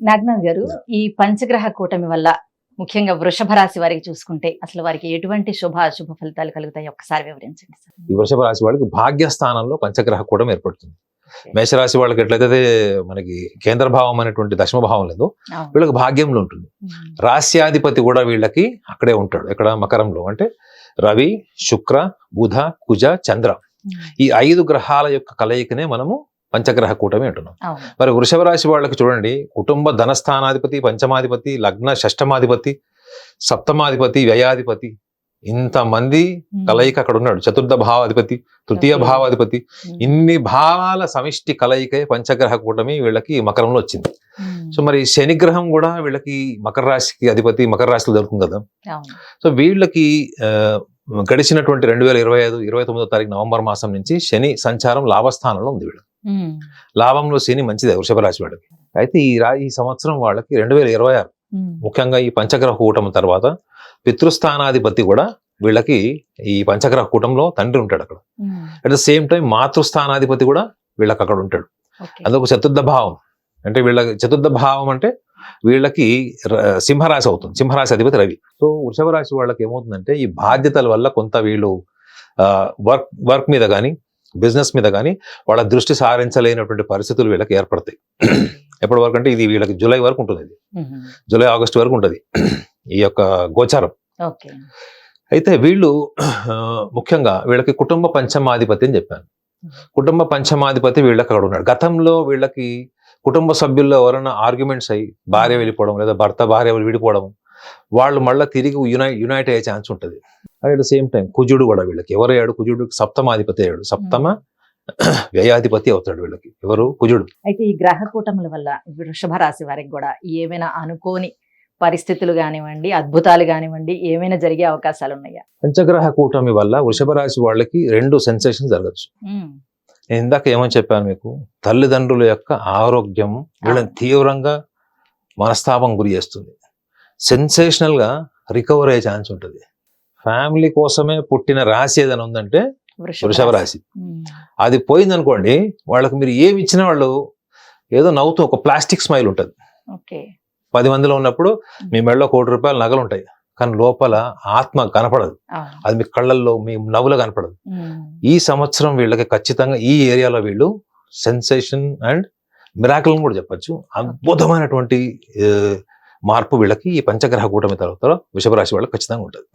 నాగనాథ్ గారు ఈ పంచగ్రహ కూటమి వల్ల ముఖ్యంగా వృషభ రాశి వారికి చూసుకుంటే అసలు వారికి ఎటువంటి శుభ అశుభ ఫలితాలు కలుగుతాయి? ఒక్కసారి వివరించండి సార్. ఈ వృషభ రాశి వాళ్ళకి భాగ్యస్థానంలో పంచగ్రహ కూటం ఏర్పడుతుంది. మేషరాశి వాళ్ళకి ఎట్లయితే మనకి కేంద్ర భావం అనేటువంటి దశమ భావం లేదు. వీళ్ళకి భాగ్యంలో ఉంటుంది. ఉమ్. రాస్యాధిపతి కూడా వీళ్ళకి అక్కడే ఉంటాడు ఇక్కడ మకరంలో. అంటే రవి శుక్ర బుధ కుజ చంద్ర. ఈ ఐదు గ్రహాల యొక్క కలయికనే మనము పంచగ్రహ కూటమి అంటున్నాం మరి వృషభ రాశి వాళ్ళకి చూడండి కుటుంబ ధనస్థానాధిపతి పంచమాధిపతి లగ్న షష్టమాధిపతి సప్తమాధిపతి వ్యయాధిపతి ఇంతమంది. కలయిక అక్కడ ఉన్నాడు చతుర్థ భావాధిపతి తృతీయ. భావాధిపతి. ఇన్ని భావాల సమిష్టి కలయికే పంచగ్రహ కూటమి వీళ్ళకి మకరంలో వచ్చింది. సో మరి శనిగ్రహం కూడా వీళ్ళకి మకర రాశికి అధిపతి మకర రాశిలో దొరుకుతుంది కదా సో వీళ్ళకి గడిచినటువంటి రెండు వేల ఇరవై ఐదు ఇరవై తొమ్మిదో తారీఖు నవంబర్ మాసం నుంచి శని సంచారం లాభస్థానంలో ఉంది వీళ్ళు. లాభంలో శని మంచిదే వృషభ రాశి వాళ్ళకి అయితే ఈ రా ఈ సంవత్సరం వాళ్ళకి రెండు వేల ఇరవై ఆరు. ముఖ్యంగా ఈ పంచగ్రహ కూటమి తర్వాత పితృస్థానాధిపతి కూడా వీళ్ళకి ఈ పంచగ్రహ కూటంలో తండ్రి ఉంటాడు అక్కడ. అట్ ద సేమ్ టైం మాతృస్థానాధిపతి కూడా వీళ్ళకి అక్కడ ఉంటాడు. అదొక చతుర్థ భావం. అంటే వీళ్ళ చతుర్థ భావం అంటే వీళ్ళకి సింహరాశి అవుతుంది. సింహరాశి అధిపతి రవి. సో వృషభ రాశి వాళ్ళకి ఏమవుతుందంటే ఈ బాధ్యతల వల్ల కొంత వీళ్ళు వర్క్ వర్క్ మీద కానీ బిజినెస్ మీద కానీ వాళ్ళ దృష్టి సారించలేనటువంటి పరిస్థితులు వీళ్ళకి ఏర్పడతాయి. ఎప్పటి వరకు అంటే ఇది వీళ్ళకి జూలై వరకు ఉంటుంది ఇది. జూలై ఆగస్ట్ వరకు ఉంటుంది. ఈ యొక్క గోచారం. అయితే వీళ్ళు ముఖ్యంగా వీళ్ళకి కుటుంబ పంచమాధిపతి అని చెప్పాను. కుటుంబ పంచమాధిపతి వీళ్ళకి అక్కడ ఉన్నాడు. గతంలో వీళ్ళకి కుటుంబ సభ్యుల్లో ఎవరైనా ఆర్గ్యుమెంట్స్ అయ్యి భార్య వెళ్ళిపోవడం లేదా భర్త భార్య విడిపోవడం వాళ్ళు మళ్ళీ తిరిగి యునై యునైట్ అయ్యే ఛాన్స్ ఉంటుంది. అట్ ద సేమ్ టైం కుజుడు కూడా వీళ్ళకి ఎవరు అయ్యాడు కుజుడు సప్తమాధిపతి అయ్యాడు సప్తమ వ్యయాధిపతి అవుతాడు వీళ్ళకి ఎవరు కుజుడు అయితే ఈ గ్రహ కూటముల వల్ల వృషభ రాశి వారికి కూడా ఏమైనా అనుకోని పరిస్థితులు కానివ్వండి అద్భుతాలు కానివ్వండి ఏమైనా జరిగే అవకాశాలు ఉన్నాయా? పంచగ్రహ కూటమి వల్ల వృషభ రాశి వాళ్ళకి రెండు సెన్సేషన్ జరగచ్చు. నేను ఇందాక ఏమని చెప్పాను మీకు? తల్లిదండ్రుల యొక్క ఆరోగ్యం వీళ్ళని తీవ్రంగా మనస్తాపం గురి చేస్తుంది. సెన్సేషనల్గా రికవర్ అయ్యే ఛాన్స్ ఉంటుంది. ఫ్యామిలీ కోసమే పుట్టిన రాశి ఏదైనా ఉందంటే వృషభ రాశి. అది పోయిందనుకోండి వాళ్ళకి మీరు ఏమి ఇచ్చినా వాళ్ళు ఏదో నవ్వుతూ ఒక ప్లాస్టిక్ స్మైల్ ఉంటుంది. పది మందిలో ఉన్నప్పుడు మీ మెడలో కోటి రూపాయల నగలు ఉంటాయి కానీ లోపల ఆత్మ కనపడదు. అది మీ కళ్ళల్లో మీ నవ్వులో కనపడదు. ఈ సంవత్సరం వీళ్ళకి ఖచ్చితంగా ఈ ఏరియాలో వీళ్ళు సెన్సేషన్ అండ్ మిరాకిల్ కూడా చెప్పొచ్చు. అద్భుతమైనటువంటి మార్పు వీళ్ళకి ఈ పంచగ్రహ కూటమి తర్వాత వృషభ రాశి వాళ్ళకి ఖచ్చితంగా ఉంటుంది.